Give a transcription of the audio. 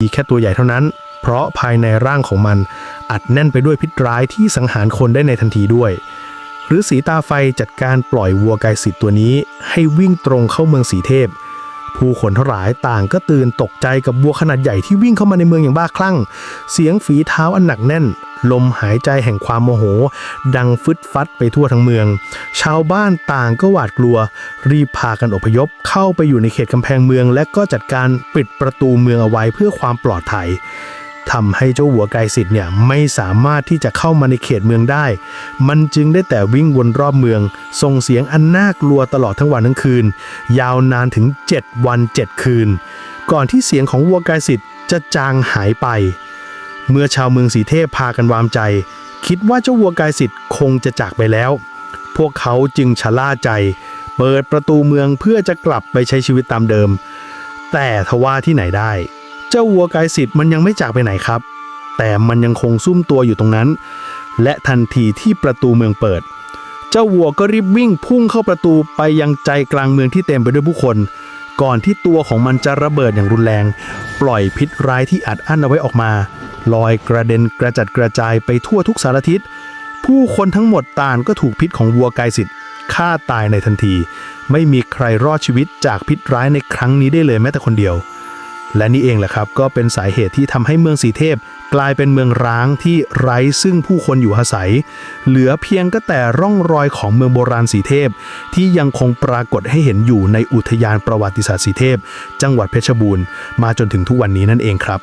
มีแค่ตัวใหญ่เท่านั้น เพราะภายในร่างของมันอัดแน่นไปด้วยพิษร้ายที่สังหารคนได้ในทันทีด้วยหรือสีตาไฟจัดการปล่อยวัวกายสิทธิ์ตัวนี้ ให้วิ่งตรงเข้าเมืองสีเทพ ผู้คนทั้งหลายต่างก็ตื่นตกใจกับวัวขนาดใหญ่ที่วิ่งเข้ามาในเมืองอย่างบ้าคลั่ง เสียงฝีเท้าอันหนักแน่น ลมหายใจแห่งความโมโห ดังฟึดฟัดไปทั่วทั้งเมือง ชาวบ้านต่างก็หวาดกลัว รีบพากันอพยพเข้าไปอยู่ในเขตกำแพงเมือง และก็จัดการปิดประตูเมืองเอาไว้เพื่อความปลอดภัย ทำให้เจ้าหัวไกรสิทธิ์เนี่ยไม่สามารถที่จะเข้ามาในเขตเมืองได้ มันจึงได้แต่วิ่งวนรอบเมือง ส่งเสียงอันน่ากลัวตลอดทั้งวันทั้งคืน ยาวนานถึง 7 วัน 7 คืน ก่อนที่เสียงของวัวไกรสิทธิ์จะจางหายไป เมื่อชาวเมืองสีเทพพากันวามใจ คิดว่าเจ้าวัวกายสิทธิ์คงจะจากไปแล้ว พวกเขาจึงชะล่าใจ เปิดประตูเมืองเพื่อจะกลับไปใช้ชีวิตตามเดิม แต่ทว่าที่ไหนได้ เจ้าวัวกายสิทธิ์มันยังไม่จากไปไหนครับ แต่มันยังคงซุ่มตัวอยู่ตรงนั้น และทันทีที่ประตูเมืองเปิด เจ้าวัวก็รีบวิ่งพุ่งเข้าประตูไปยังใจกลางเมืองที่เต็มไปด้วยผู้คน ก่อนที่ตัวของมันจะระเบิดอย่างรุนแรง ปล่อยพิษร้ายที่อัดอั้นเอาไว้ออกมา ลอยกระเด็นกระจัดกระจายไปทั่วทุกสารทิศ ผู้คนทั้งหมดต่างก็ถูกพิษของวัวกายสิทธิ์ฆ่าตายในทันที ไม่มีใครรอดชีวิตจากพิษร้ายในครั้งนี้ได้เลยแม้แต่คนเดียว และนี่เองแหละครับก็เป็นสาเหตุที่ทำให้เมืองสีเทพ กลายเป็นเมืองร้างที่ไร้ซึ่งผู้คนอยู่อาศัย เหลือเพียงก็แต่ร่องรอยของเมืองโบราณสีเทพ ที่ยังคงปรากฏให้เห็นอยู่ในอุทยานประวัติศาสตร์สีเทพ จังหวัดเพชรบูรณ์มาจนถึงทุกวันนี้นั่นเองครับ